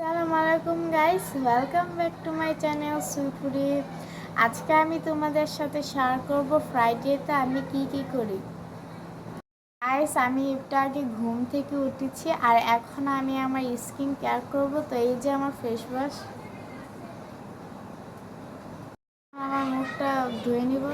আসসালামু আলাইকুম guys welcome back to my channel সুইপুরি আজকে আমি তোমাদের সাথে শেয়ার করব ফ্রাইডেতে আমি কি কি করি। গাইস আমি একটু আগে ঘুম থেকে উঠেছি আর এখন আমি আমার স্কিন কেয়ার করব, তো এই যে আমার ফেস ওয়াশ আমার মুখটা ধুয়ে নিব।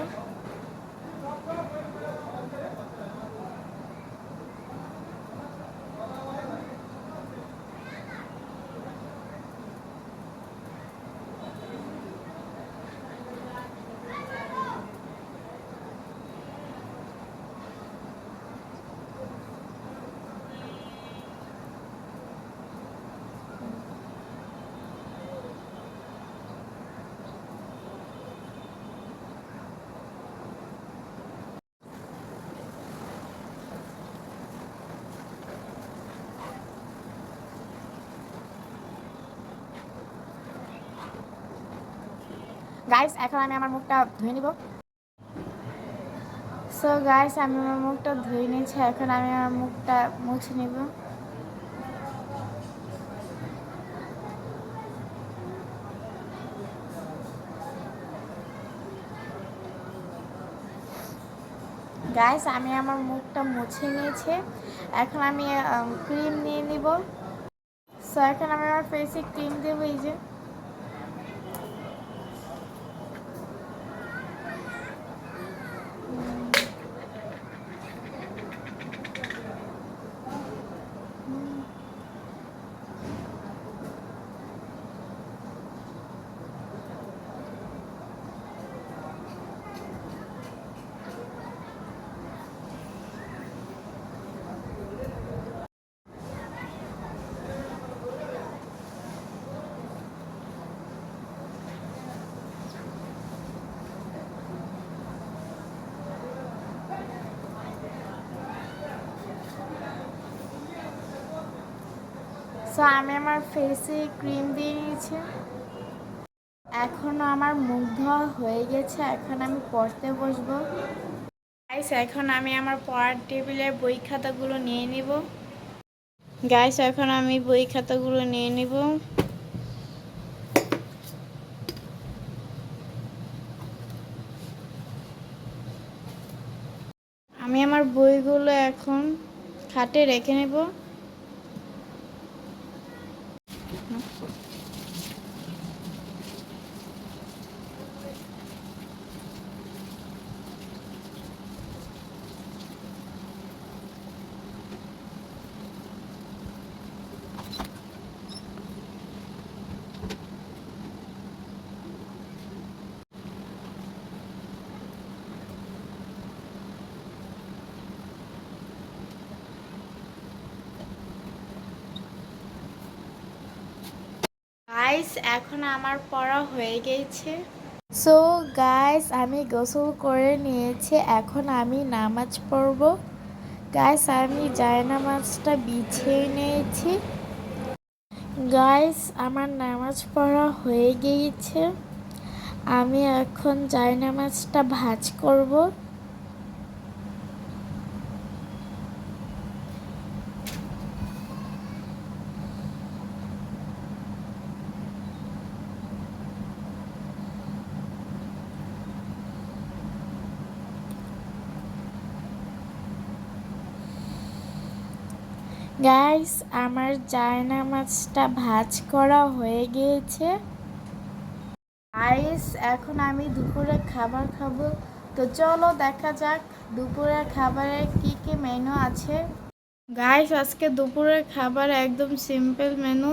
গাইস এখন আমি আমার মুখটা ধুয়ে নিব। সো গাইস আমি আমার মুখটা ধুয়ে নিয়েছি, এখন আমি আমার মুখটা মুছে নিব। গাইস আমি আমার মুখটা মুছে নিয়েছি, এখন আমি ক্রিম নিয়ে নিব। সো এখন আমি আমার ফেসে ক্রিম দেবো, এই যে। সো আমি আমার ফেসে ক্রিম দিয়ে নিয়েছি। এখনও আমার মুখ ধোয়া হয়ে গেছে, এখন আমি পড়তে বসবো। গাইস এখন আমি আমার পড়ার টেবিলের বই খাতাগুলো নিয়ে নিব। গাইস এখন আমি বই খাতাগুলো নিয়ে নিব। আমি আমার বইগুলো এখন খাটে রেখে নেব। গাইস এখন আমার পড়া হয়ে গেছে। সো গাইস আমি গোসল করে নিয়েছি, এখন আমি নামাজ পড়ব। গাইস আমি জায়নামাজটা বিছিয়ে নিয়েছি। গাইস আমার নামাজ পড়া হয়ে গিয়েছে। আমি এখন জায়নামাজটা ভাজ করব। গাইস আমার জায়না মাছটা ভাজ করা হয়ে গিয়েছে। গাইস এখন আমি দুপুরে খাবার খাব। তো চলো দেখা যাক দুপুরের খাবারে কি কি মেনু আছে। গাইস আজকে দুপুরের খাবার একদম সিম্পল মেনু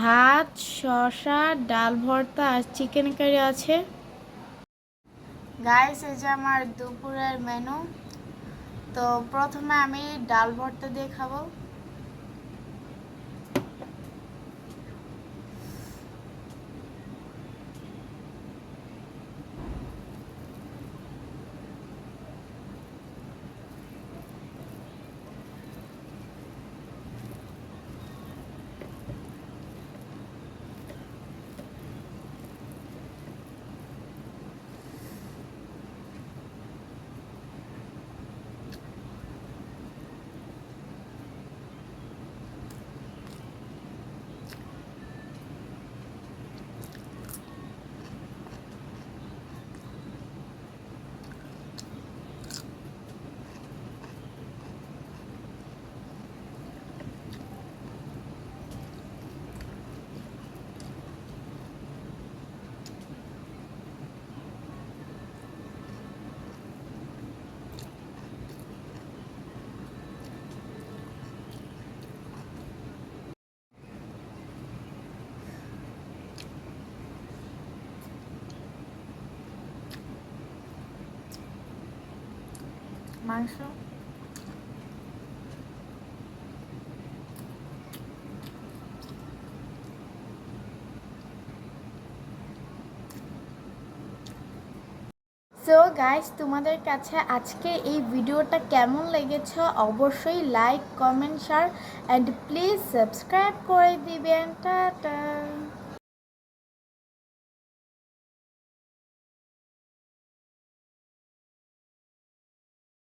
ভাত, শসা, ডাল ভর্তা আর চিকেন কারি আছে। গাইস এই যে আমার দুপুরের মেনু তো প্রথমে আমি ডাল ভর্তা দিয়ে খাব। মাংস? সো গাইস তোমাদের কাছে আজকে এই ভিডিওটা কেমন লেগেছে অবশ্যই like comment share and please subscribe করে দিবেন। টাটা।